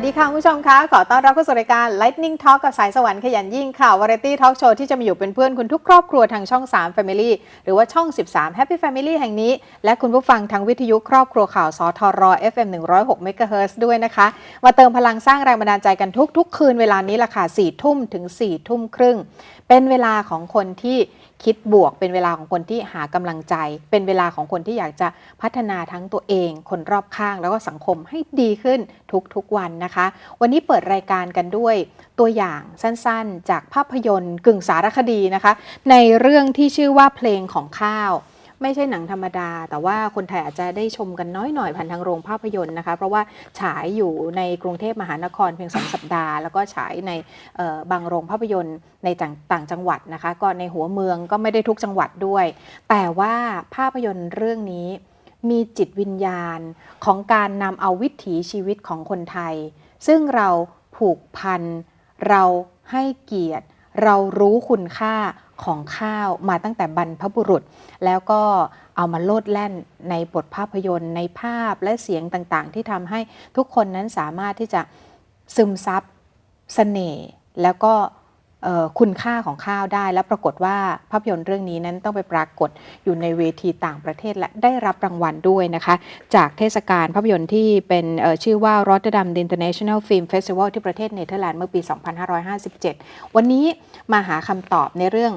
วัสดีค่ะคุณผู้ชมคะขอต้อนรับเข้าสู่รายการ Lightning Talk กับสายสวรรค์ขยันยิ่งค่ะ Variety Talk Show ที่จะมาอยู่เป็นเพื่อนคุณทุกครอบครัวทางช่อง 3 Family หรือว่าช่อง 13 Happy Family แห่งนี้ และคุณผู้ฟังทางวิทยุครอบครัวข่าวสทร FM 106 MHz ด้วยนะคะ มาเติมพลังสร้างแรงบันดาลใจกันทุก ๆ คืนเวลานี้ละค่ะ4ทุ่มถึง4ทุ่มครึ่ง เป็นเวลาของคนที่ คิดบวก เป็นเวลาของคนที่หากำลังใจ เป็นเวลาของคนที่อยากจะพัฒนาทั้งตัวเอง คนรอบข้าง แล้วก็สังคมให้ดีขึ้นทุกๆวันนะคะ วันนี้เปิดรายการกันด้วยตัวอย่างสั้นๆ จากภาพยนตร์กึ่งสารคดีนะคะ ในเรื่องที่ชื่อว่าเพลงของข้าว ไม่ใช่หนังธรรมดา แต่ว่าคนไทยอาจจะได้ชมกันน้อยหน่อยผ่านทางโรงภาพยนตร์นะคะ เพราะว่าฉายอยู่ในกรุงเทพมหานครเพียงสองสัปดาห์ แล้วก็ฉายในบางโรงภาพยนตร์ในต่างจังหวัดนะคะ ก็ในหัวเมืองก็ไม่ได้ทุกจังหวัดด้วย แต่ว่าภาพยนตร์เรื่องนี้มีจิตวิญญาณของการนำเอาวิถีชีวิตของคนไทย ซึ่งเราผูกพัน เราให้เกียรติ เรารู้คุณค่า ของข้าวมาตั้งแต่บรรพบุรุษ แล้วก็เอามาโลดแล่นในบทภาพยนตร์ ในภาพและเสียงต่างๆ ที่ทำให้ทุกคนนั้นสามารถที่จะซึมซับเสน่ห์แล้วก็ คุณค่าของข้าวได้ และปรากฏว่าภาพยนตร์เรื่องนี้นั้นต้องไปปรากฏอยู่ในเวทีต่างประเทศและได้รับรางวัลด้วยนะคะ จากเทศกาลภาพยนตร์ที่เป็นเอ่อชื่อว่า Rotterdam International Film Festival ที่ประเทศเนเธอร์แลนด์เมื่อปี 2557 วันนี้มาหาคำตอบในเรื่อง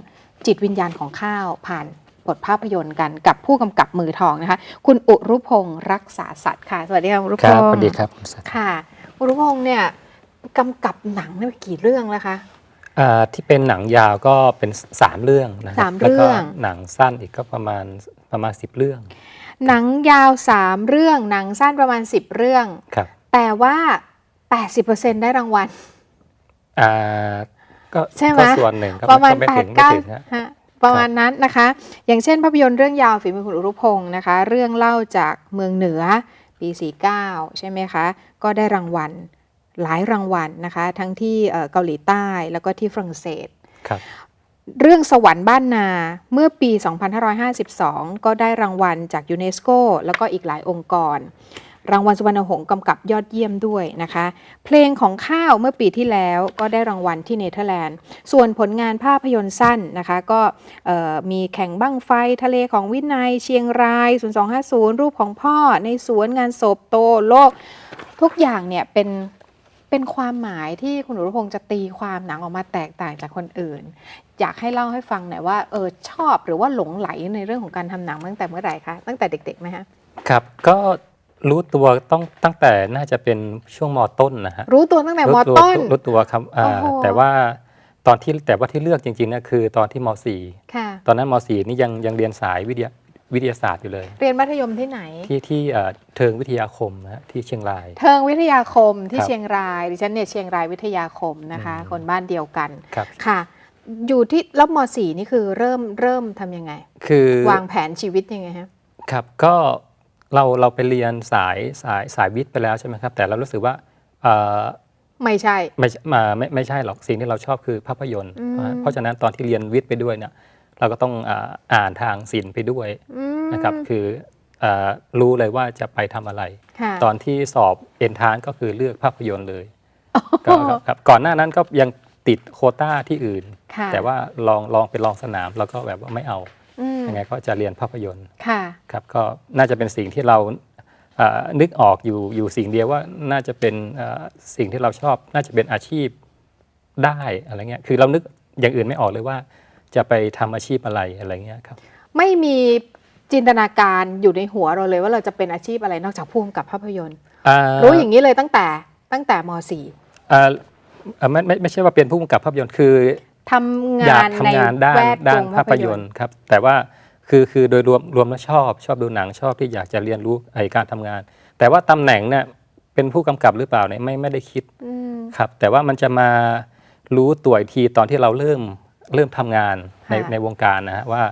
จิตวิญญาณของข้าวผ่านบทภาพยนตร์กันกับผู้กำกับมือทองนะคะ คุณอุรุพงศ์รักษาสัตว์ค่ะ สวัสดีค่ะอุรุคพรับงสวัสศ์ดีครับคุณศักดิ์ค่ะ อุรุพงศ์เนี่ยกำกับหนังเนี่ยกี่เรื่องแล้วคะอ่า ที่เป็นหนังยาวก็เป็น 3 เรื่องนะครัสามแล้วก็เรื่องหนังสั้นอีกก็ประมาณประมาณ 10 เรื่องหนังยาว 3 เรื่อง หนังสั้นประมาณ 10 เรื่อง ครับแต่ว่า 80%ได้รางวัล อ่าก็ใช่ไหม ก็ส่วนหนึ่งก็ประมาณก็ไม่8ปถึดงไม่เก้าถึงฮะ ฮะประมาณนั้นนะคะ อย่างเช่นภาพยนตร์เรื่องยาวฝีมือคุณอุรุพงศ์นะคะ เรื่องเล่าจากเมืองเหนือปี 49 ใช่ไหมคะ ก็ได้รางวัล หลายรางวัลนะคะ ทั้งที่เอ่อเกาหลีใต้แล้วก็ที่ฝรั่งเศสครับเรื่องสวรรค์บ้านนาเมื่อปี 2552 ก็ได้รางวัลจากยูเนสโกแล้วก็อีกหลายองค์กร รางวัลสุวรรณหงส์กำกับยอดเยี่ยมด้วยนะคะ เพลงของข้าวเมื่อปีที่แล้วก็ได้รางวัลที่เนเธอร์แลนด์ ส่วนผลงานภาพยนตร์สั้นนะคะ ก็เอ่อมีแข่งบั้งไฟทะเลของวินัย เชียงราย 0250 รูปของพ่อในสวนงานศพโตโลก ทุกอย่างเนี่ยเป็น เป็นความหมายที่คุณอุรุพงศ์จะตีความหนังออกมาแตกต่างจากคนอื่น อยากให้เล่าให้ฟังหน่อยว่าเออชอบหรือว่าหลงไหลในเรื่องของการทำหนังตั้งแต่เมื่อไหร่คะตั้งแต่เด็กๆไหมฮะครับก็รู้ตัวต้องตั้งแต่น่าจะเป็นช่วงมต้นนะฮะรู้ตัวตั้งแต่มรู้ตัวต้นรู้ตัวครับอ่าโอ้โหแต่ว่าตอนที่แต่ว่าที่เลือกจริงๆนะคือตอนที่มค่ะ .4 ตอนนั้นม .4 นี่ยังยังเรียนสายวิทยา วิทยาศาสตร์อยู่เลย เรียนมัธยมที่ไหน ที่ที่เอ่อเทิงวิทยาคมนะฮะที่เชียงราย เทิงวิทยาคมที่ครับเชียงรายดิฉันเนี่ยเชียงรายวิทยาคมนะคะอืมคนบ้านเดียวกันครับค่ะ อยู่ที่แล้วมสี่นี่คือเริ่มเริ่มทำยังไง คือวางแผนชีวิตยังไงฮะครับก็เราเราไปเรียนสายสายสายวิทย์ไปแล้วใช่ไหมครับ แต่เรารู้สึกว่าเอ่อไม่ใช่ไม่มาไม่ไม่ใช่หรอกสิ่งที่เราชอบคือภาพยนตร์อืมนะฮะเพราะฉะนั้นตอนที่เรียนวิทย์ไปด้วยเนี่ย เราก็ต้องอ่าอ่านทางศิลป์ไปด้วยอืมนะครับคืออ่ารู้เลยว่าจะไปทำอะไรค่ะตอนที่สอบเอนทานก็คือเลือกภาพยนตร์เลยก็ครับครับก่อนหน้านั้นก็ยังติดโควต้าที่อื่นค่ะแต่ว่าลองลองไปลองสนามแล้วก็แบบว่าไม่เอาอืมยังไงก็จะเรียนภาพยนตร์ค่ะครับก็น่าจะเป็นสิ่งที่เราเอ่อนึกออกอยู่อยู่สิ่งเดียวว่าน่าจะเป็นเอ่อสิ่งที่เราชอบ น่าจะเป็นอาชีพได้อะไรเงี้ยคือเรานึกอย่างอื่นไม่ออกเลยว่า จะไปทำอาชีพอะไรอะไรเงี้ยครับ ไม่มีจินตนาการอยู่ในหัวเราเลยว่าเราจะเป็นอาชีพอะไรนอกจากพุ่มกับภาพยนตร์อ่ารู้อย่างนี้เลยตั้งแต่ตั้งแต่มสี่อ่าอ่าไม่ไม่ไม่ใช่ว่าเป็นผู้กำกับภาพยนตร์คือทำอยางากนในทำงานด้านแวดด้าวนงภาพยนตร์ครับ แต่ว่าคือคือโดยรวมรวมแล้วชอบ ชอบดูหนังชอบที่อยากจะเรียนรู้ไอการทำงาน แต่ว่าตำแหน่งเนี่ยเป็นผู้กำกับหรือเปล่าเนี่ยไม่ไม่ได้คิดอืมครับ แต่ว่ามันจะมารู้ตัวอีกทีตอนที่เราเริ่ม เริ่มทำงานในค่ะในวงการนะฮะว่า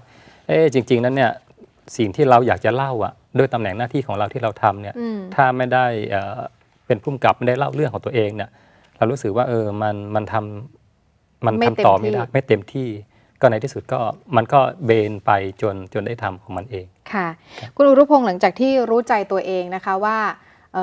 เอ๊ะจริง ๆ นั้นเนี่ยสิ่งที่เราอยากจะเล่าอะด้วยตำแหน่งหน้าที่ของเราที่เราทำเนี่ยอืมถ้าไม่ได้เอ่อเป็นผู้กำกับไม่ได้เล่าเรื่องของตัวเองเนี่ยเรารู้สึกว่าเออมันมันทำมันไม่ทำเต็มต่อไม่ได้ที่ไม่เต็มที่ก็ในที่สุดก็มันก็เบนไปจนจนได้ทำของมันเองค่ะ คุณอุรุพงศ์หลังจากที่รู้ใจตัวเองนะคะว่าเ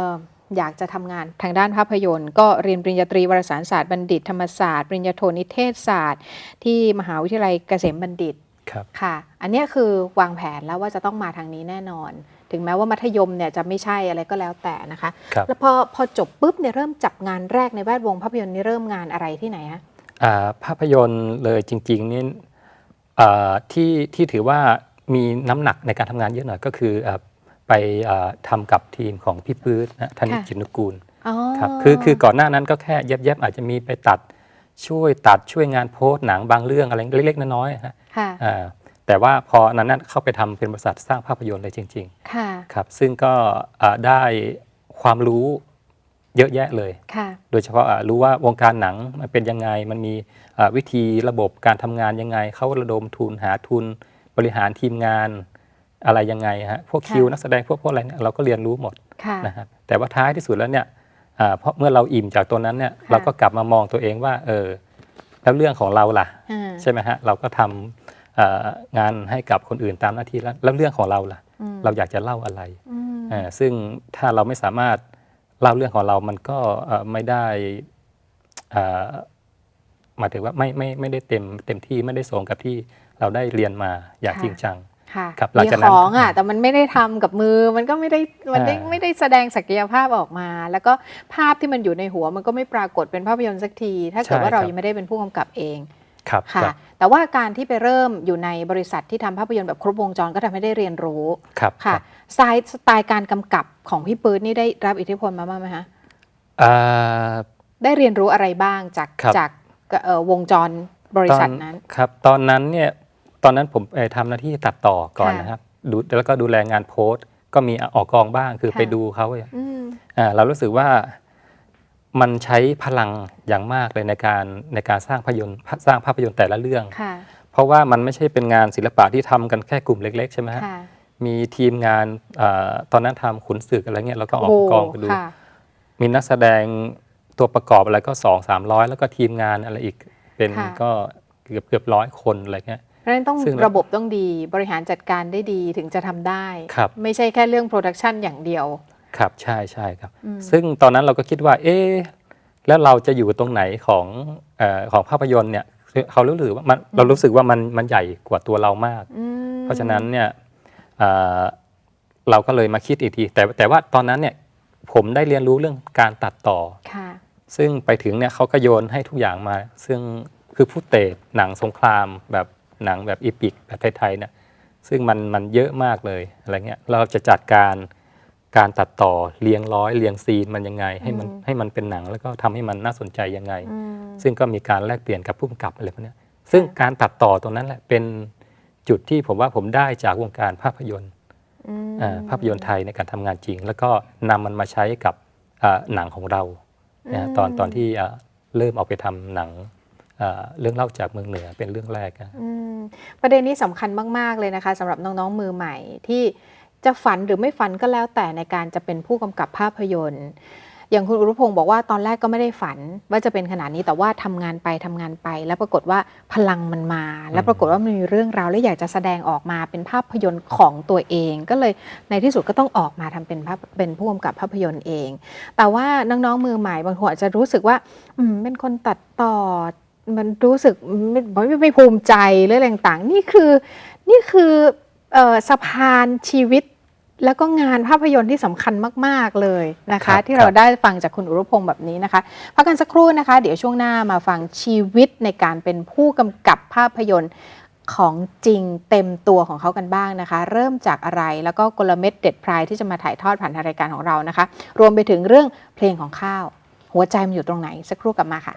อ่ออยากจะทำงานทางด้านภาพยนตร์ ก็เรียนปริญญาตรีวารสารศาสตร์บัณฑิต ธรรมศาสตร์ปริญญาโทนิเทศศาสตร์ ที่มหาวิทยาลัยเกษมบัณฑิตครับค่ะ อันเนี้ยคือวางแผนแล้วว่าจะต้องมาทางนี้แน่นอน ถึงแม้ว่ามัธยมเนี่ยจะไม่ใช่อะไรก็แล้วแต่นะคะครับแล้วพอพอจบปุ๊บเนี่ยเริ่มจับงานแรกในแวดวงภาพยนตร์นี่เริ่มงานอะไรที่ไหนฮะอ่าภาพยนตร์เลยจริงๆนี่อ่าที่ที่ถือว่ามีน้ำหนักในการทำงานเยอะหน่อยก็คืออ่า ไปอ่าทำกับทีมของพี่ปื๊ดนะธนิตค่ะจินนุกูลอ๋อครับคือคือก่อนหน้านั้นก็แค่เย็บๆอาจจะมีไปตัดช่วยตัดช่วยงานโพสต์หนังบางเรื่องอะไรเล็ก ๆ น้อยๆฮะค่ะอ่าแต่ว่าพอนั้นนั้นเข้าไปทำเป็นบริษัทสร้างภาพยนตร์เลยจริงค่ะๆครับซึ่งก็อ่าได้ความรู้เยอะแยะเลยค่ะโดยเฉพาะอะรู้ว่าวงการหนังมันเป็นยังไง มันมีอะวิธีระบบการทำงานยังไง เขาระดมทุนหาทุนบริหารทีมงาน อะไรยังไงฮะพวกค่ะคิวนักแสดงพวกพวกอะไรเนี่ยเราก็เรียนรู้หมดค่ะนะครับแต่ว่าท้ายที่สุดแล้วเนี่ยอ่าเพราะเมื่อเราอิ่มจากตัวนั้นเนี่ยค่ะเราก็กลับมามองตัวเองว่าเออแล้วเรื่องของเราล่ะอ่าใช่ไหมฮะเราก็ทำอ่างานให้กับคนอื่นตามหน้าที่แล้วแล้วเรื่องของเราล่ะอืมเราอยากจะเล่าอะไรอืมอ่าซึ่งถ้าเราไม่สามารถเล่าเรื่องของเรามันก็เอ่อไม่ได้อ่าหมายถึงว่าไม่ไม่ไม่ได้เต็มเต็มที่ไม่ได้ส่งกับที่เราได้เรียนมาอย่างค่ะจริงจัง ค่ะครับหลังมีจากนั้นของอะแต่มันไม่ได้ทำกับมือมันก็ไม่ได้มันได้อ่า ไม่ได้แสดงศักยภาพออกมา แล้วก็ภาพที่มันอยู่ในหัวมันก็ไม่ปรากฏเป็นภาพยนตร์สักที ถ้าเกิดว่าเรายังไม่ได้เป็นผู้กำกับเอง ครับค่ะ ครับแต่ว่าการที่ไปเริ่มอยู่ในบริษัทที่ทำภาพยนตร์แบบครบวงจรก็ทำให้ได้เรียนรู้ครับค่ะรับสไตล์สไตล์การกำกับของพี่ปื๊ดนี่ได้รับอิทธิพลมาบ้างไหมคะอ่า ได้เรียนรู้อะไรบ้างจากครับ จากเอ่อวงจรบริษัทนั้นตอครับตอนนั้นเนี่ย ตอนนั้นผมเอ่อทำหน้าที่ตัดต่อก่อนค่ะนะครับดูแล้วก็ดูแลงานโพสต์ ก็มีออกกองบ้างคือค่ะไปดูเขาเนี่ยอืมอ่าเรารู้สึกว่ามันใช้พลังอย่างมากเลยในการในการสร้างภาพยนตร์สร้างภาพยนตร์แต่ละเรื่องค่ะเพราะว่ามันไม่ใช่เป็นงานศิลปะที่ทำกันแค่กลุ่มเล็ก ๆ ใช่ไหมฮะค่ะมีทีมงานอาตอนนั้นทำขุนศึกอะไรเงี้ยเราก็ออกโกองไปดูค่ะมีนักแสดงตัวประกอบอะไรก็สองสามร้อยแล้วก็ทีมงานอะไรอีกเป็นค่ะก็เกือบเกือบร้อยคนอะไรเงี้ยเพ ราะฉะนั้นต้องซึ่งระบบต้องดีบริหารจัดการได้ดีถึงจะทำได้ครับไม่ใช่แค่เรื่องโปรดักชันอย่างเดียว ครับใช่ใช่ครับอืมซึ่งตอนนั้นเราก็คิดว่า เอ๊ะแล้วเราจะอยู่ตรงไหนของเออของภาพยนตร์เนี่ยคือเขารู้สึกว่ามันเรารู้สึกว่ามันมันใหญ่กว่าตัวเรามากอืมเพราะฉะนั้นเนี่ยเอ่อเราก็เลยมาคิดอีกที แต่แต่ว่าตอนนั้นเนี่ยผมได้เรียนรู้เรื่องการตัดต่อค่ะซึ่งไปถึงเนี่ยเขาก็โยนให้ทุกอย่างมา ซึ่งคือฟุตเตจหนังสงครามแบบ หนังแบบอีพิกแบบไทยๆเนี่ยซึ่งมันมันเยอะมากเลยอะไรเงี้ยแล้วเราจะจัดการการตัดต่อเรียงร้อยเรียงซีนมันยังไง ให้มันอืมให้มันเป็นหนังแล้วก็ทำให้มันน่าสนใจยังไงอืมซึ่งก็มีการแลกเปลี่ยนกับผู้กำกับอะไรพวกเนี้ยซึ่งค่ะการตัดต่อตรงนั้นแหละเป็นจุดที่ผมว่าผมได้จากวงการภาพยนตร์อืมอ่าภาพยนตร์ไทยในการทำงานจริง แล้วก็นำมันมาใช้กับอ่าหนังของเรานะตอนตอนที่อ่าเริ่มออกไปทำหนังอ่า เรื่องเล่าจากเมืองเหนือเป็นเรื่องแรกประเด็นนี้สำคัญมาก ๆ เลยนะคะสำหรับน้อง ๆ มือใหม่ที่จะฝันหรือไม่ฝันก็แล้วแต่ในการจะเป็นผู้กำกับภาพยนตร์ อย่างคุณอุรุพงศ์บอกว่าตอนแรกก็ไม่ได้ฝันว่าจะเป็นขนาดนี้แต่ว่าทำงานไปทำงานไป แล้วปรากฏว่าพลังมันมา แล้วปรากฏว่ามันมีเรื่องราวและอยากจะแสดงออกมาเป็นภาพยนตร์ของตัวเอง ก็เลยในที่สุดก็ต้องออกมาทำเป็นภาพเป็นผู้กำกับภาพยนตร์เอง แต่ว่าน้องๆมือใหม่บางคนอาจจะรู้สึกว่า อืมเป็นคนตัดต่อ มันรู้สึกไม่ไม่ไม่ภูมิใจหรืออะไรต่างๆ นี่คือนี่คือเอ่อสะพานชีวิตแล้วก็งานภาพยนตร์ที่สำคัญมาก ๆ เลยนะครัคะบที่เราครับได้ฟังจากคุณอุรุพงศ์แบบนี้นะคะพักกันสักครู่นะคะ เดี๋ยวช่วงหน้ามาฟังชีวิตในการเป็นผู้กำกับภาพยนตร์ของจริงเต็มตัวของเขากันบ้างนะคะ เริ่มจากอะไรแล้วก็กลเม็ดเด็ดพรายที่จะมาถ่ายทอดผ่านทางรายการของเรานะคะ รวมไปถึงเรื่องเพลงของข้าว หัวใจมันอยู่ตรงไหนสักครู่กลับมาค่ะ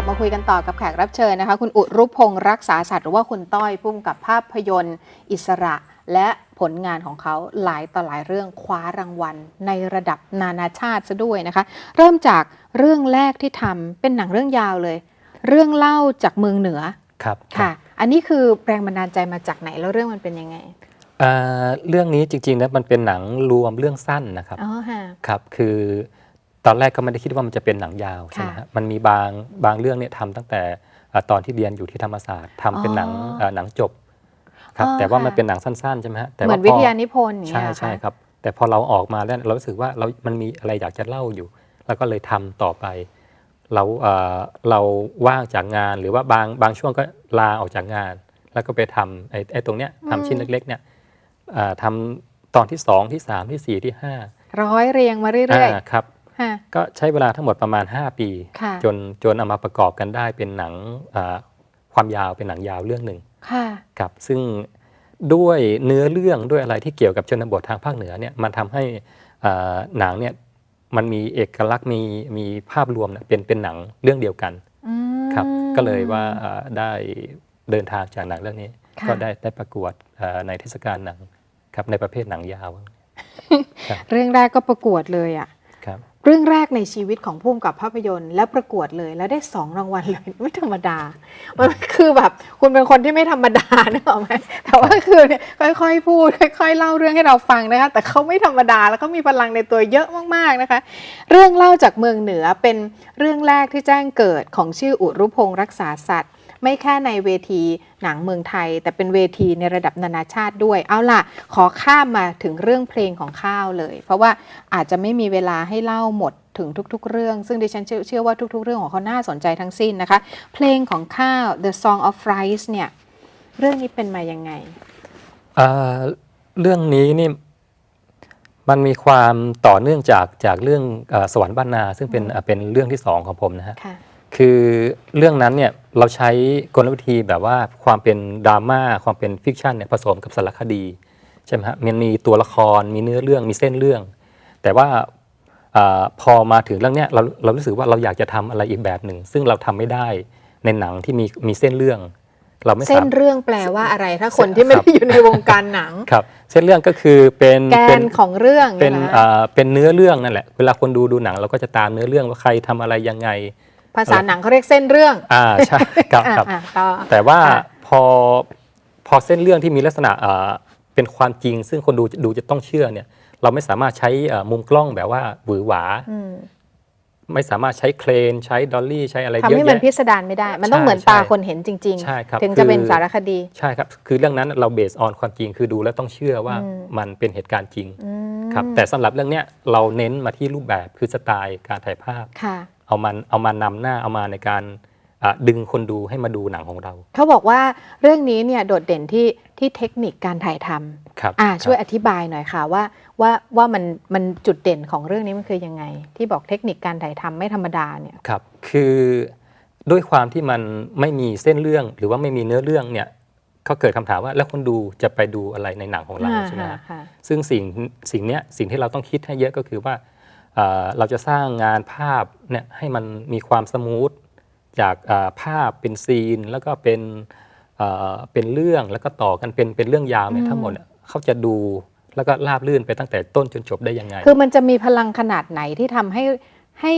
ลับมาคุยกันต่อกับแขกรับเชิญนะคะ คุณอุรุพงศ์รักษาสัตว์หรือว่าคุณต้อยพุ่มกับภาพยนตร์ อิสระ และผลงานของเขาหลายต่อหลายเรื่องคว้ารางวัล ในระดับนานาชาติซะด้วยนะคะ เริ่มจากเรื่องแรกที่ทำเป็นหนังเรื่องยาวเลย เรื่องเล่าจากเมืองเหนือครับค่ะ อันนี้คือแรงบันดาลใจมาจากไหนแล้วเรื่องมันเป็นยังไงอ่าเรื่องนี้จริงๆนะมันเป็นหนังรวมเรื่องสั้นนะครับอ๋อฮะครับคือ ตอนแรกก็ไม่ได้คิดว่ามันจะเป็นหนังยาวใช่ไหมค่ะฮะมันมีบางบางเรื่องเนี่ยทำตั้งแต่อ่าตอนที่เรียนอยู่ที่ธรรมศาสตร์ทำเป็นหนังอ๋ออ่าหนังจบครับอ๋อแต่ว่าค่ะมันเป็นหนังสั้นๆใช่ไหมฮะแต่เหมือนพวิทยานิพนธ์อย่างใช่เงี้ยใช่ค่ะครับ แต่พอเราออกมาแล้วเรารู้สึกว่าเรา มันมีอะไรอยากจะเล่าอยู่ แล้วก็เลยทำต่อไป เราเอ่อเราว่างจากงานหรือว่าบางบางช่วงก็ลาออกจากงาน แล้วก็ไปทำไอ้ไอ้ตรงเนี้ยทำชิ้นเล็กๆเนี่ยอ่าทำตอนที่สองที่สามที่สี่ที่ห้าร้อยเรียงมาเรื่อยอ่าครับๆค่ะ ก็ใช้เวลาทั้งหมดประมาณ 5 ปีค่ะจนจนเอามาประกอบกันได้เป็นหนังอ่าความยาวเป็นหนังยาวเรื่องหนึ่งค่ะครับซึ่งด้วยเนื้อเรื่องด้วยอะไรที่เกี่ยวกับชนบททางภาคเหนือเนี่ยมันทำให้อ่าหนังเนี่ยมันมีเอกลักษณ์มีมีภาพรวมเนี่ยเป็นเป็นหนังเรื่องเดียวกันอืมครับก็เลยว่าอ่าได้เดินทางจากหนังเรื่องนี้ค่ะก็ได้ได้ประกวดอ่าในเทศกาลหนังครับในประเภทหนังยาว เรื่องแรกก็ประกวดเลยอะครับ เรื่องแรกในชีวิตของพุ่มกับภาพยนตร์แล้วประกวดเลยแล้วได้สองรางวัลเลยไม่ธรรมดา มันคือแบบคุณเป็นคนที่ไม่ธรรมดาเนออกไหมแต่ว่าคือเนี่ยค่อยๆพูด ค่อยๆเล่าเรื่องให้เราฟังนะคะแต่เขาไม่ธรรมดาแล้วก็มีพลังในตัวเยอะมากๆนะคะ เรื่องเล่าจากเมืองเหนือเป็นเรื่องแรกที่แจ้งเกิดของชื่ออุรุพงศ์รักษาสัตว์ ไม่แค่ในเวทีหนังเมืองไทย แต่เป็นเวทีในระดับนานาชาติด้วย เอาล่ะ ขอข้ามมาถึงเรื่องเพลงของข้าวเลย เพราะว่าอาจจะไม่มีเวลาให้เล่าหมดถึงทุกๆ เรื่อง ซึ่งดิฉันเชื่อเชื่อว่าทุก ๆ เรื่องของเขาน่าสนใจทั้งสิ้นนะคะ เพลงของข้าว The Song of Rice เนี่ยเรื่องนี้เป็นมายังไงอ่าเรื่องนี้นี่มันมีความต่อเนื่องจากจากเรื่องเออสวรรค์บ้านนา ซึ่งเป็นอ่าเป็นเรื่องที่สองของผมนะฮะ ค่ะคือเรื่องนั้นเนี่ยเราใช้กลวิธีแบบว่าความเป็นดราม่าความเป็นฟิกชันเนี่ยผสมกับสารคดีใช่ไหมฮะมันมีตัวละครมีเนื้อเรื่องมีเส้นเรื่อง แต่ว่าอาพอมาถึงเรื่องเนี้ยเราเรารู้สึกว่าเราอยากจะทำอะไรอีกแบบหนึ่ง ซึ่งเราทำไม่ได้ในหนังที่มีมีเส้นเรื่อง เราไม่เส้สานมารถเรื่องแปลว่าอะไรถ้าคนที่ไม่ได้อยู่ในวงการหนังครับ เส้นเรื่องก็คือเป็นแกเป็นของเรื่องเป็นยะอ่าเป็นเนื้อเรื่องนั่นแหละเวลาคนดูดูหนัง เราก็จะตามเนื้อเรื่องว่าใครทำอะไรยังไง ภาษาหนังเขาเรียกเส้นเรื่อง อ่าใช่ครับอะครับอะต่อแต่ว่าค่ะพอพอเส้นเรื่องที่มีลักษณะอ่าเป็นความจริง ซึ่งคนดูดูจะต้องเชื่อเนี่ย เราไม่สามารถใช้อ่ามุมกล้องแบบว่าหวือหวาอืมไม่สามารถใช้เครนใช้ดอลลี่ใช้อะไรทำเยอะให้มันแยะพิสดารไม่ได้ มันต้องใช่เหมือนใช่ตาคนเห็นจริงใช่ครับถึงจะเป็นคือสารคดี ใช่ครับ คือเรื่องนั้นเราเบสออนความจริงคือดูแล้วต้องเชื่อว่าอืมมันเป็นเหตุการณ์จริงอืมครับแต่สำหรับเรื่องเนี้ยเราเน้นมาที่รูปแบบคือสไตล์การถ่ายภาพค่ะ เอามันเอามานำหน้าเอามาในการอะดึงคนดูให้มาดูหนังของเรา เขาบอกว่าเรื่องนี้เนี่ยโดดเด่นที่ที่เทคนิคการถ่ายทำครับอ่าครับช่วยอธิบายหน่อยค่ะว่าว่าว่ามันมันจุดเด่นของเรื่องนี้มันคือยังไง ที่บอกเทคนิคการถ่ายทำไม่ธรรมดาเนี่ยครับคือด้วยความที่มันไม่มีเส้นเรื่องหรือว่าไม่มีเนื้อเรื่องเนี่ยเขาเกิดคำถามว่าแล้วคนดูจะไปดูอะไรในหนังของเราอ่าใช่ไหมค่ะฮะค่ะซึ่งสิ่งสิ่งเนี้ยสิ่งที่เราต้องคิดให้เยอะก็คือว่า เอ่อเราจะสร้างงานภาพเนี่ยให้มันมีความสมูทจากอ่าภาพเป็นซีน แล้วก็เป็นเอ่อเป็นเรื่องแล้วก็ต่อกันเป็นเป็นเรื่องยาวเนี่ยอืมทั้งหมดเนี่ยเขาจะดูแล้วก็ราบลื่นไปตั้งแต่ต้นจนจบได้ยังไง คือมันจะมีพลังขนาดไหนที่ทำให้ให้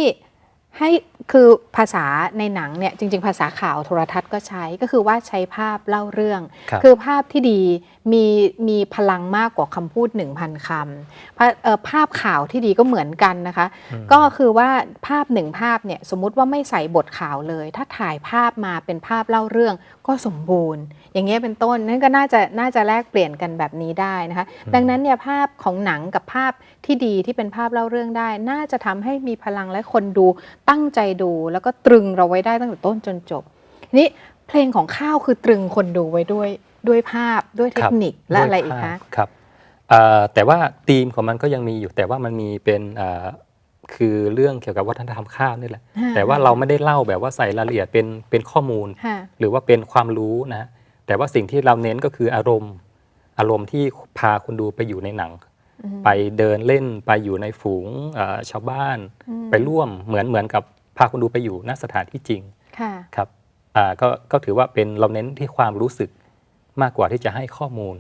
ให้คือภาษาในหนังเนี่ยจริง ๆ ภาษาข่าวโทรทัศน์ก็ใช้ก็คือว่าใช้ภาพเล่าเรื่องครับคือภาพที่ดี มีมีพลังมากกว่าคำพูด 1,000คำภาเอ่อภาพข่าวที่ดีก็เหมือนกันนะคะอืมก็คือว่าภาพหนึ่งภาพเนี่ยสมมุติว่าไม่ใส่บทข่าวเลย ถ้าถ่ายภาพมาเป็นภาพเล่าเรื่องก็สมบูรณ์ อย่างเงี้ยเป็นต้นนั่นก็น่าจะน่าจะแลกเปลี่ยนกันแบบนี้ได้นะคะ ดังนั้นเนี่ยภาพของหนังกับภาพที่ดีที่เป็นภาพเล่าเรื่องได้ น่าจะทำให้มีพลังและคนดูตั้งใจดู แล้วก็ตรึงเราไว้ได้ตั้งแต่ต้นจนจบทีนี้เพลงของข้าวคือตรึงคนดูไว้ด้วย ด้วยภาพด้วยเทครัคบนิคและด้วยอะไรอีกภาคะพครับเอ่อแต่ว่าธีมของมันก็ยังมีอยู่แต่ว่ามันมีเป็นเอ่อคือเรื่องเกี่ยวกับวัฒนธรรมข้าวนี่แหละอ่าแต่ว่าเราไม่ได้เล่าแบบว่าใส่รายละเอียดเป็นเป็นข้อมูลค่ะหรือว่าเป็นความรู้นะฮะแต่ว่าสิ่งที่เราเน้นก็คืออารมณ์ อารมณ์ที่พาคนดูไปอยู่ในหนังอืมไปเดินเล่นไปอยู่ในฝูงเอ่อชาวบ้านอืมไปร่วมเหมือนเหมือนกับพาคนดูไปอยู่ณสถานที่จริงค่ะครับอ่าก็ก็ถือว่าเป็นเราเน้นที่ความรู้สึก มากกว่าที่จะให้ข้อมูล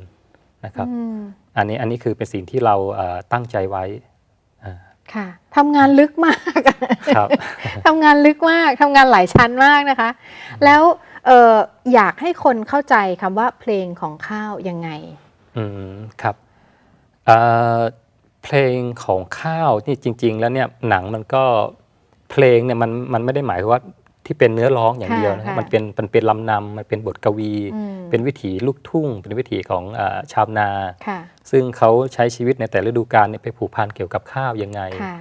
นะครับอืมอันนี้อันนี้คือเป็นสิ่งที่เราเอ่อตั้งใจไว้อ่าค่ะทำงานลึกมากครับทำงานลึกมากทำงานหลายชั้นมากนะคะ แล้วเอ่ออยากให้คนเข้าใจคำว่าเพลงของข้าวยังไง อืมครับเอ่อเพลงของข้าวนี่จริง ๆ แล้วเนี่ยหนังมันก็เพลงเนี่ยมันมันไม่ได้หมายความว่า ที่เป็นเนื้อร้องอย่างเดียวนะค่ะมันเป็นมันเป็นลำนำมันเป็นบทกวีอืมเป็นวิถีลูกทุ่ง เป็นวิถีของเออชาวนาค่ะซึ่งเขาใช้ชีวิตในแต่ละฤดูกาลเนี่ยไปผูกพันเกี่ยวกับข้าวยังไงค่ะ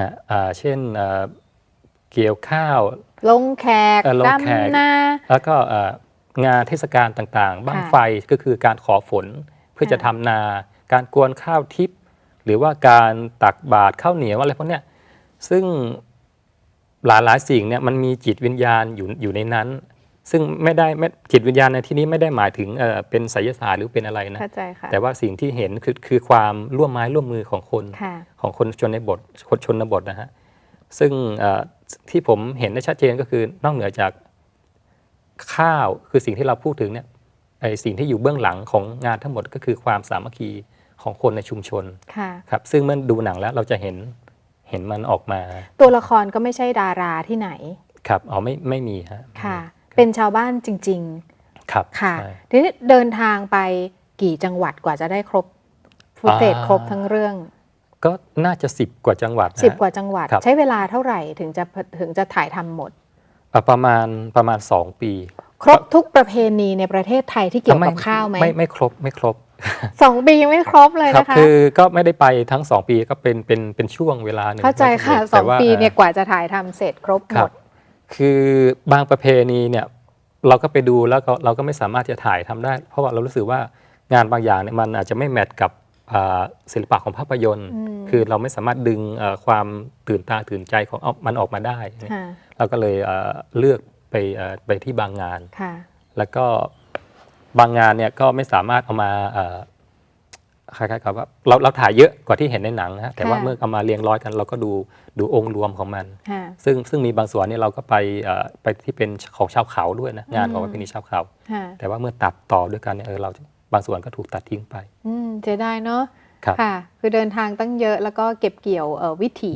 ฮะอ่าเช่นเอ่อเกี่ยวข้าว ลงแขกเออลงแขกดำนาแล้วก็เอ่องานเทศกาลต่างๆ บ้างค่ะไฟก็คือการขอฝนเพื่อค่ะจะทำนา การกวนข้าวทิพย์หรือว่าการตักบาตรข้าวเหนียวอะไรพวกเนี้ยซึ่ง หลายหลายๆสิ่งเนี่ยมันมีจิตวิญญาณอยู่อยู่ในนั้น ซึ่งไม่ได้ไม่จิตวิญญาณในที่นี้ไม่ได้หมายถึงเอ่อเป็นไสยศาสตร์หรือเป็นอะไรนะเข้าใจค่ะแต่ว่าสิ่งที่เห็นคือคือความร่วมไม้ร่วมมือของคนค่ะของคนชนในบทคนชนบทนะฮะซึ่งเอ่อที่ผมเห็นได้ชัดเจนก็คือนอกเหนือจากข้าวคือสิ่งที่เราพูดถึงเนี่ยไอสิ่งที่อยู่เบื้องหลังของงานทั้งหมดก็คือความสามัคคีของคนในชุมชนค่ะครับซึ่งเมื่อดูหนังแล้วเราจะเห็น เห็นมันออกมา ตัวละครก็ไม่ใช่ดาราที่ไหน ครับอ๋อไม่ไม่มีฮะค่ะ เป็นชาวบ้านจริงครับๆค่ะใช่ทีนี้เดินทางไปกี่จังหวัดกว่าจะได้ครบฟุตเตจอ่าครบทั้งเรื่อง ก็น่าจะสิบกว่าจังหวัดนะฮะสิบกว่าจังหวัดครับใช้เวลาเท่าไหร่ถึงจะถึงจะถ่ายทำหมดอะประมาณประมาณสองปี ครบทุกประเพณีในประเทศไทยที่เกี่ยวกับข้าวไหมไม่ไม่ครบไม่ครบ สองปียังไม่ครบเลยครับนะคะคือก็ไม่ได้ไปทั้งสองปีก็เป็นเป็นเป็นช่วงเวลาหนึ่งเข้าใจค่ะแต่สองว่าปีเนี่ยกว่าจะถ่ายทำเสร็จครบคหมรับดคือบางประเพณีเนี่ยเราก็ไปดูแล้วก็เราก็ไม่สามารถจะถ่ายทำได้ เพราะว่าเรารู้สึกว่างานบางอย่างเนี่ยมันอาจจะไม่แมทกับอ่าศิลปะของภาพยนตร์อืมคือเราไม่สามารถดึงเอ่อความตื่นตาตื่นใจของเอามันออกมาได้ค่ะเราก็เลยเอ่อเลือกไปเอ่อไปที่บางงานค่ะแล้วก็ บางงานเนี่ยก็ไม่สามารถเอามาเอ่อคล้ายๆกับว่าเราเราถ่ายเยอะกว่าที่เห็นในหนังนะฮะแต่ว่าค่ะเมื่อเอามาเรียงร้อยกัน เราก็ดูดูองค์รวมของมันค่ะซึ่งซึ่งมีบางส่วนเนี่ยเราก็ไปเอ่อไปที่เป็นของชาวเขาด้วยนะงานของอืมประเพณีชาวเขาค่ะแต่ว่าเมื่อตัดต่อด้วยกันเนี่ยเออเราบางส่วนก็ถูกตัดทิ้งไปอืมเสียดายเนาะ ครับค่ะคือเดินทางตั้งเยอะแล้วก็เก็บเกี่ยวเอ่อวิถี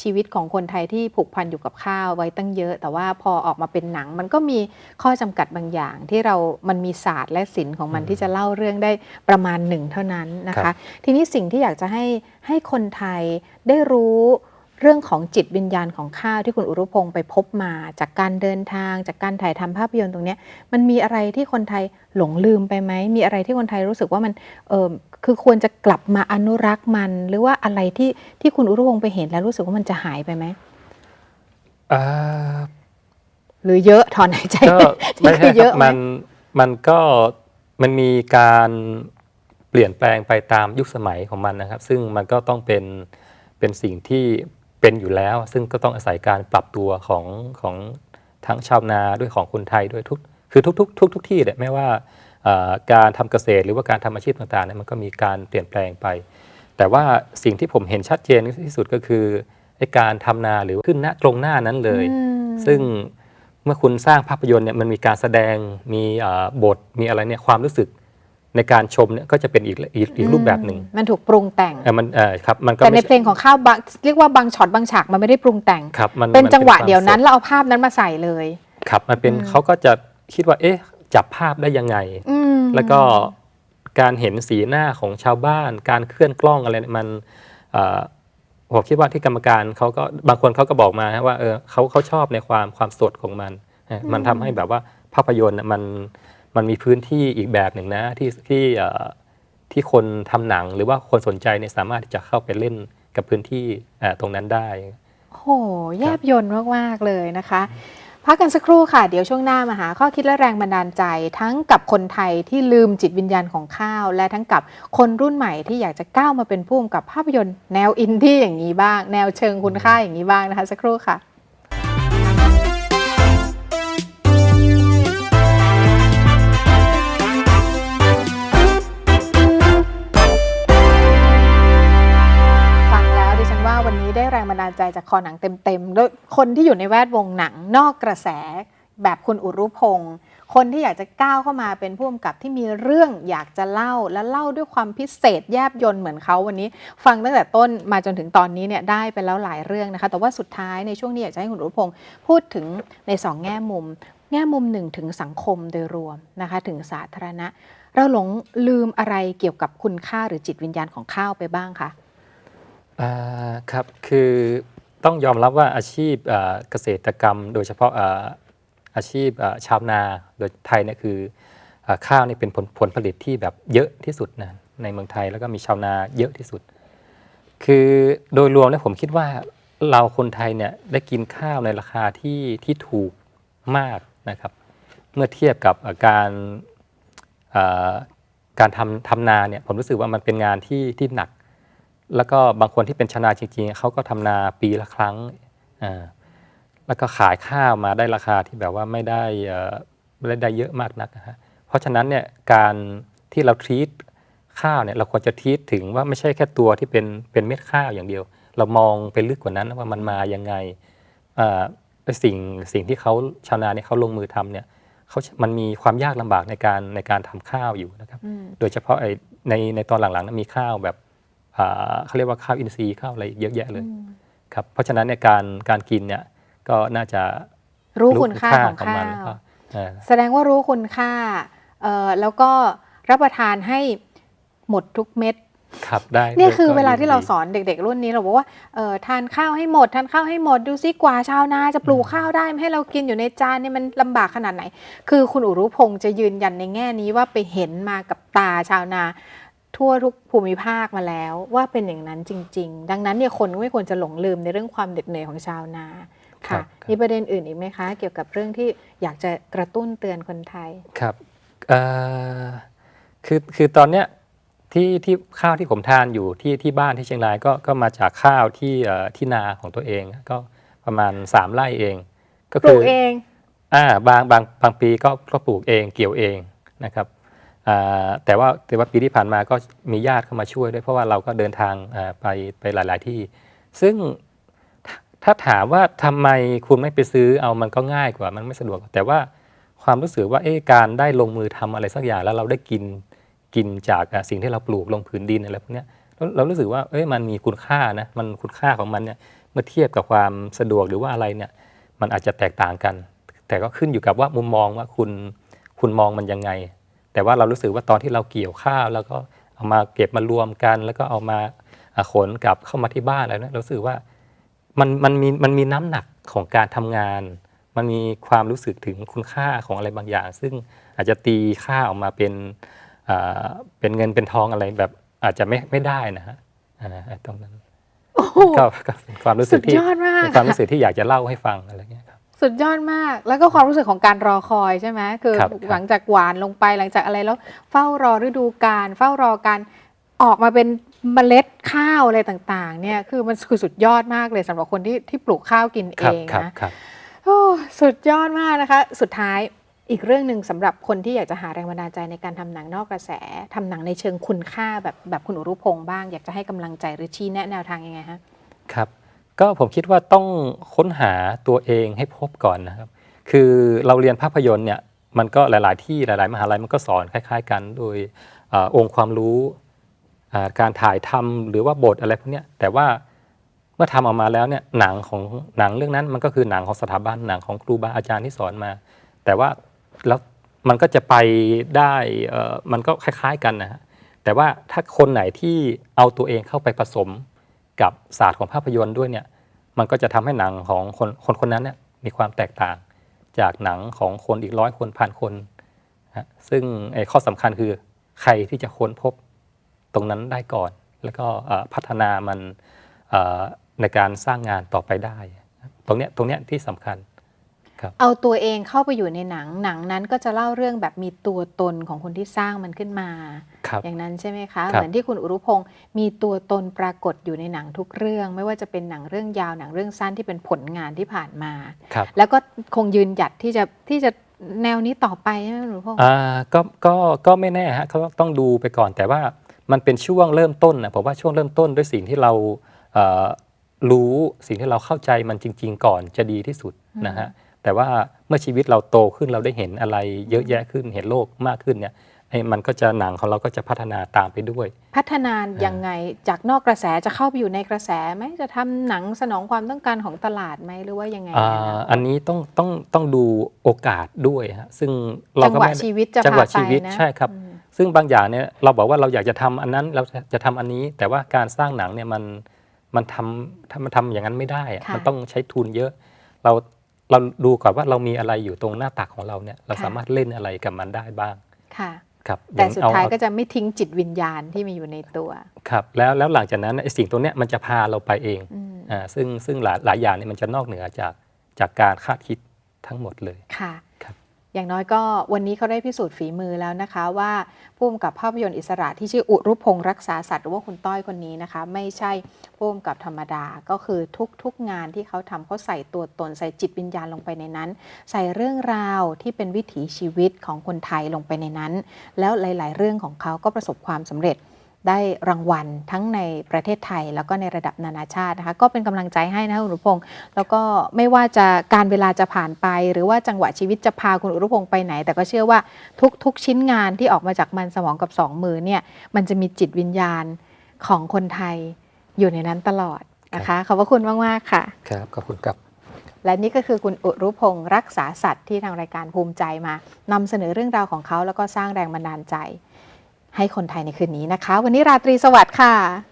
ชีวิตของคนไทยที่ผูกพันอยู่กับข้าวไว้ตั้งเยอะ แต่ว่าพอออกมาเป็นหนัง มันก็มีข้อจำกัดบางอย่าง ที่เรา มันมีศาสตร์และศิลป์ของมันอืมที่จะเล่าเรื่องได้ประมาณหนึ่งเท่านั้นนะครัคะบทีนี้สิ่งที่อยากจะให้ให้คนไทยได้รู้ เรื่องของจิตวิญญาณของข้าวที่คุณอุรุพงศ์ไปพบมา จากการเดินทาง จากการถ่ายทำภาพยนตร์ตรงเนี้ยมันมีอะไรที่คนไทยหลงลืมไปไหมมีอะไรที่คนไทยรู้สึกว่ามันเออคือควรจะกลับมาอนุรักษ์มัน หรือว่าอะไรที่ที่คุณอุรุพงศ์ไปเห็นแล้วรู้สึกว่ามันจะหายไปไหมอ่าหรือเยอะถอนหายใจก็นี่ไม่คืใช่อคเยรัอะบไหมมันมันก็มันมีการเปลี่ยนแปลงไปตามยุคสมัยของมันนะครับ ซึ่งมันก็ต้องเป็นเป็นสิ่งที่ เป็นอยู่แล้ว ซึ่งก็ต้องอาศัยการปรับตัวของของทั้งชาวนาด้วยของคนไทยด้วยทุกคือทุกทุกทุกทุกที่เนี่ยไม่ว่าเอ่อการทำเกษตรหรือว่าการทำอาชีพต่างๆเนี่ยมันก็มีการเปลี่ยนแปลงไป แต่ว่าสิ่งที่ผมเห็นชัดเจนที่สุดก็คือไอ้การทำนาหรือขึ้นหน้าตรงหน้านั้นเลยอืมซึ่งเมื่อคุณสร้างภาพยนตร์เนี่ยมันมีการแสดงมีเอ่อบทมีอะไรเนี่ยความรู้สึก ในการชมเนี่ยก็จะเป็นอีกอีกอีกรูปแบบหนึ่งมันถูกปรุงแต่ง เออมันเออครับมันก็แต่ในไม่เพลงของข้าวบางเรียกว่าบางช็อตบางฉากมันไม่ได้ปรุงแต่ง ครับมันเป็นมัจังหวะคามเดียวนั้นสแล้วเอาภาพนั้นมาใส่เลย ครับมันเป็นอืม เขาก็จะคิดว่าเอ๊ะจับภาพได้ยังไง อืม แล้วก็การเห็นสีหน้าของชาวบ้าน การเคลื่อนกล้องอะไรเนี่ยมันเอ่อผมคิดว่าที่กรรมการเขาก็บางคนเขาก็บอกมาฮะว่าเออเขาเขาชอบในความความสดของมันเออมันทำให้แบบว่าภาพยนตร์น่ะมัน มันมีพื้นที่อีกแบบหนึ่งนะที่ที่ที่คนทำหนังหรือว่าคนสนใจเนี่ยสามารถที่จะเข้าไปเล่นกับพื้นที่ตรงนั้นได้โหแยบยนต์มาก ๆ เลยนะคะ พักกันสักครู่ค่ะ เดี๋ยวช่วงหน้ามาหาข้อคิดและแรงบันดาลใจ ทั้งกับคนไทยที่ลืมจิตวิญญาณของข้าว และทั้งกับคนรุ่นใหม่ที่อยากจะก้าวมาเป็นผู้กำกับภาพยนตร์ แนวอินดี้อย่างนี้บ้าง แนวเชิงคุณค่าอย่างนี้บ้างนะคะ สักครู่ค่ะ บันดาลใจจากคอหนังเต็มๆโดยคนที่อยู่ในแวดวงหนังนอกกระแสแบบคุณอุรุพงศ์คนที่อยากจะก้าวเข้ามาเป็นผู้กำกับที่มีเรื่องอยากจะเล่าและเล่าด้วยความพิเศษแยบยนต์เหมือนเขาวันนี้ ฟังตั้งแต่ต้นมาจนถึงตอนนี้เนี่ยได้ไปแล้วหลายเรื่องนะคะ แต่ว่าสุดท้ายในช่วงนี้อยากจะให้คุณอุรุพงศ์พูดถึงในสองแง่มุม แง่มุมหนึ่งถึงสังคมโดยรวมนะคะ ถึงสาธารณะ เราหลงลืมอะไรเกี่ยวกับคุณค่าหรือจิตวิญญาณของข้าวไปบ้างคะ ครับคือต้องยอมรับว่าอาชีพเกษตรกรรม โดยเฉพาะอาอาชีพชาวนาโดยไทยเนี่ยคืออข้าวนี่เป็นผลผลผลิตที่แบบเยอะที่สุดนะในเมืองไทยแล้วก็มีชาวนาเยอะที่สุด คือโดยรวมแล้วผมคิดว่าเราคนไทยเนี่ยได้กินข้าวในราคาที่ที่ถูกมากนะครับ เมื่อเทียบกับการการทำทำนาเนี่ยผมรู้สึกว่ามันเป็นงานที่ที่หนัก แล้วก็บางคนที่เป็นชาวนาจริงๆเขาก็ทำนาปีละครั้งอ่าแล้วก็ขายข้าวมาได้ราคาที่แบบว่าไม่ได้เอ่อไม่ได้ได้เยอะมากนักนะฮะเพราะฉะนั้นเนี่ยการที่เราทีตข้าวเนี่ยเราควรจะทีตถึงว่าไม่ใช่แค่ตัวที่เป็นเป็นเม็ดข้าวอย่างเดียว เรามองไปลึกกว่านั้นว่ามันมายังไงอ่าสิ่งสิ่งที่เขาชาวนาเนี่ยเขาลงมือทำเนี่ยเขามันมีความยากลำบากในการในการทำข้าวอยู่นะครับอืมโดยเฉพาะไอ้ในในตอนหลังๆนั้นมีข้าวแบบอ่า เขาเรียกว่าข้าวอินทรีย์ข้าวอะไรเยอะแยะเลยครับเพราะฉะนั้นเนี่ยการการกินเนี่ยก็น่าจะรู้คุณค่าของข้ามันวแล้วก็เอ่อแสดงว่ารู้คุณค่าเอ่อแล้วก็รับประทานให้หมดทุกเม็ดครับได้เนี่ยด้วคือก็เวลาที่เราดีสอนเด็ก ๆ รุ่นนี้เราบอกว่าเอ่อทานข้าวให้หมด ทานข้าวให้หมดดูซิกว่าชาวนาจะปลูกข้าวได้ให้เรากินอยู่ในจานเนี่ยมันลำบากขนาดไหน คือคุณอุรุพงศ์จะยืนยันในแง่นี้ว่าไปเห็นมากับตาชาวนา ทั่วทุกภูมิภาคมาแล้วว่าเป็นอย่างนั้นจริง ๆ ดังนั้นเนี่ยคนก็ไม่ควรจะหลงลืมในเรื่องความเหน็ดเหนื่อยของชาวนาครัค่ะบครับมีประเด็นอื่นอีกไหมคะ เกี่ยวกับเรื่องที่อยากจะกระตุ้นเตือนคนไทยครับเอ่อคือคือตอนเนี้ยที่ที่ข้าวที่ผมทานอยู่ที่ที่บ้านที่เชียงรายก็ก็มาจากข้าวที่เอ่อที่นาของตัวเองก็ประมาณ 3ไร่เอง ก็ปลูกเองอ่าบางบางบางปีก็ก็ปลูกเองเกี่ยวเองนะครับอ่า แต่ว่าแต่ว่าปีที่ผ่านมาก็มีญาติเข้ามาช่วยด้วยเพราะว่าเราก็เดินทางไปไปหลาย ๆ ที่ ซึ่งถ้าถามว่าทำไมคุณไม่ไปซื้อเอามันก็ง่ายกว่ามันไม่สะดวก แต่ว่าความรู้สึกว่าเอ๊การได้ลงมือทำอะไรสักอย่างแล้วเราได้กินกินจากสิ่งที่เราปลูกลงผืนดินอะไรพวกนี้เราเรารู้สึกว่าเอ้ยมันมีคุณค่านะมันคุณค่าของมันเนี่ยเมื่อเทียบกับความสะดวกหรือว่าอะไรเนี่ยมันอาจจะแตกต่างกัน แต่ก็ขึ้นอยู่กับว่ามุมมองว่าคุณคุณมองมันยังไง แต่ว่าเรารู้สึกว่าตอนที่เราเกี่ยวข้าว แล้วก็เอามาเก็บมารวมกัน แล้วก็เอามาอะขนกลับเข้ามาที่บ้านอะไรเนี่ยเรารู้สึกว่ามันมันมีมันมีน้ำหนักของการทำงาน มันมีความรู้สึกถึงคุณค่าของอะไรบางอย่าง ซึ่งอาจจะตีค่าออกมาเป็นอ่าเป็นเงินเป็นทองอะไรแบบอาจจะไม่ไม่ได้นะฮะอ่าตรงนั้นโอ้โหก็ก็เป็นความรู้สึสุกดที่ยอดมากเป็นความรู้สึกที่อยากจะเล่าให้ฟังอะไรเงี้ยครับ สุดยอดมาก แล้วก็ความรู้สึกของการรอคอยใช่ไหมคือครับครับหลังจากหวานลงไปหลังจากอะไรแล้ว เฝ้ารอฤดูกาลเฝ้ารอการออกมาเป็นเมล็ดข้าวอะไรต่างๆ เนี่ยคือมันคือสุดยอดมากเลยสำหรับคนที่ที่ปลูกข้าวกินเอครับงครับนะครับโอ้สุดยอดมากนะคะ สุดท้ายอีกเรื่องหนึ่งสำหรับคนที่อยากจะหาแรงบันดาลใจในการทำหนังนอกกระแสทำหนังในเชิงคุณค่าแบบแบบคุณอุรุพงษ์บ้าง อยากจะให้กำลังใจหรือชี้แนะแนวทางยังไงฮะครับ ก็ผมคิดว่าต้องค้นหาตัวเองให้พบก่อนนะครับ คือเราเรียนภาพยนตร์เนี่ยมันก็หลาย ๆ ที่หลาย ๆ มหาลัยมันก็สอนคล้าย ๆ กัน โดยอองค์ความรู้การถ่ายทำหรือว่าบทอะไรพวกนี้แต่ว่าเมื่อทำออกมาแล้วเนี่ยหนังของหนังเรื่องนั้นมันก็คือหนังของสถาบันหนังของครูบาอาจารย์ที่สอนมา แต่ว่าแล้วมันก็จะไปได้มันก็คล้าย ๆ กันนะฮะแต่ว่าถ้าคนไหนที่เอาตัวเองเข้าไปผสมกับศาสตร์ของภาพยนตร์ด้วยเนี่ย มันก็จะทำให้หนังของคนคนคนนั้นเนี่ยมีความแตกต่างจากหนังของคนอีกร้อยคนพันคนนะซึ่งไอ้ข้อสำคัญคือใครที่จะค้นพบตรงนั้นได้ก่อน แล้วก็พัฒนามันในการสร้างงานต่อไปได้ ตรงเนี้ยตรงเนี้ยที่สำคัญ เอาตัวเองเข้าไปอยู่ในหนังหนังนั้นก็จะเล่าเรื่องแบบมีตัวตนของคนที่สร้างมันขึ้นมาครับอย่างนั้นใช่ไหมคะครับเหมือนที่คุณอุรุพงศ์มีตัวตนปรากฏอยู่ในหนังทุกเรื่อง ไม่ว่าจะเป็นหนังเรื่องยาวหนังเรื่องสั้นที่เป็นผลงานที่ผ่านมาครับแล้วก็คงยืนหยัดที่จะที่จะแนวนี้ต่อไปใช่ไหมคุณอุรุพงศ์อ่าก็ก็ก็ไม่แน่ฮะเขาต้องดูไปก่อนแต่ว่ามันเป็นช่วงเริ่มต้นนะผมว่าช่วงเริ่มต้นด้วยสิ่งที่เราเอ่อรู้สิ่งที่เราเข้าใจมันจริง ๆ ก่อนจะดีที่สุดนะฮะ แต่ว่าเมื่อชีวิตเราโตขึ้นเราได้เห็นอะไรเยอะแยะขึ้นเห็นโลกมากขึ้นเนี่ยไอ้มันก็จะหนังของเราก็จะพัฒนาตามไปด้วย พัฒนายังไงจากนอกกระแสจะเข้าไปอยู่ในกระแสไหมจะทำหนังสนองความต้องการของตลาดไหมหรือว่ายังไงอ่นะาอันนี้ต้องต้องต้องดูโอกาสด้วยฮะซึ่งเราจังก็หวะไม่ได้ชีวิตจะจังหวะพาไปชีวิตนะใช่ครับอืมซึ่งบางอย่างเนี่ยเราบอกว่าเราอยากจะทำอันนั้นเราจะทำอันนี้ แต่ว่าการสร้างหนังเนี่ยมันมันทำถ้ามันทำอย่างนั้นไม่ได้อะค่ะมันต้องใช้ทุนเยอะ เรา เราดูก่อนว่าเรามีอะไรอยู่ตรงหน้าตักของเราเนี่ยเราค่ะสามารถเล่นอะไรกับมันได้บ้างค่ะครับแต่องสุดเอท้ายเอก็จะไม่ทิ้งจิตวิญญาณที่มีอยู่ในตัวครับแล้วแล้วหลังจากนั้นไอ้สิ่งตรงเนี้ยมันจะพาเราไปเองอืมอ่าซึ่งซึ่งหลายหลายอย่างเนี่ยมันจะนอกเหนือจากจากการคาดคิดทั้งหมดเลยค่ะครับ อย่างน้อยก็วันนี้เขาได้พิสูจน์ฝีมือแล้วนะคะ ว่าผู้กำกับภาพยนตร์อิสระที่ชื่ออุรุพงษ์รักษาสัตว์หรือว่าคุณต้อยคนนี้นะคะ ไม่ใช่ผู้กำกับธรรมดาก็คือทุกๆงานที่เขาทำเขาใส่ตัวตนใส่จิตวิญญาณลงไปในนั้น ใส่เรื่องราวที่เป็นวิถีชีวิตของคนไทยลงไปในนั้น แล้วหลาย ๆ เรื่องของเขาก็ประสบความสำเร็จ ได้รางวัลทั้งในประเทศไทย แล้วก็ในระดับนานาชาตินะคะก็เป็นกำลังใจให้นะคะคุณอุรุพงศ์แล้วก็ไม่ว่าจะการเวลาจะผ่านไป หรือว่าจังหวะชีวิตจะพาคุณอุรุพงศ์ไปไหน แต่ก็เชื่อว่าทุกๆชิ้นงานที่ออกมาจากมันสมองกับสองมือเนี่ยมันจะมีจิตวิญญาณของคนไทยอยู่ในนั้นตลอดนะคะขอบพระคุณมากๆค่ะครับขอบคุณครับและนี่ก็คือคุณอุรุพงศ์รักษาสัตว์ที่ทางรายการภูมิใจมานำเสนอเรื่องราวของเขาแล้วก็สร้างแรงบันดาลใจ ให้คนไทยในคืนนี้นะคะ วันนี้ราตรีสวัสดิ์ค่ะ